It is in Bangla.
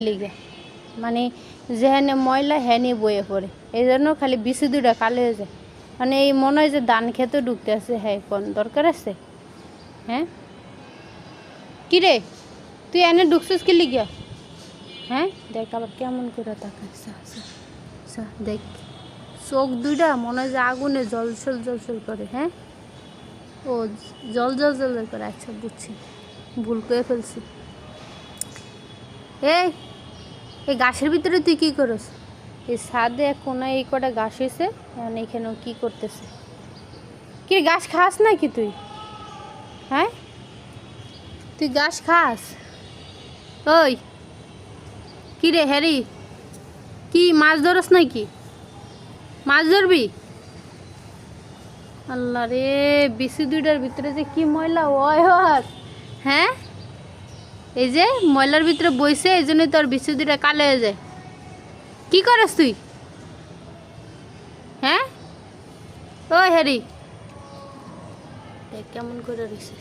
লিগে। মানে যেখানে ময়লা হ্যানি বয়ে পড়ে। এই জন্য খালি বিসি দুটা কালো হয়ে যায় মানে এই মনে হয় যে ধান খেতে ঢুকতে আছে হ্যাঁ কোন দরকার আছে? হ্যাঁ? কি রে? তুই এনে ঢুকছিস কি লিগে? হ্যাঁ? দেখ আবার কেমন করে তাকাচ্ছে দেখ। চোখ দুইটা মনে হয় যে আগুনে জলছল জলছল করে হ্যাঁ? ও জল জল জল করে। আচ্ছা বুঝছি। ভুল করে ফেলছি। এই এই গাছের ভিতরে তুই কী করস? এই ছাদে কোনায় এই কটা গাছ হয়েছে এখন এখানেও কি করতেছে? কি, গাছ খাস নাকি তুই? হ্যাঁ? তুই গাছ খাস? ওই, কি রে হ্যারি? কি, মাছ ধরস নাকি? মাছ ধরবি? আল্লাহ রে বিসি দুইটার ভিতরে যে কি ময়লা ওয় হ্যাঁ? এই যে ময়লার ভিতরে বইছে, এই জন্যই তোর বিসি দুইটা কালো হয়ে যায়। কি করস তুই? হ্যাঁ? ও হ্যারি কেমন করে রয়েছে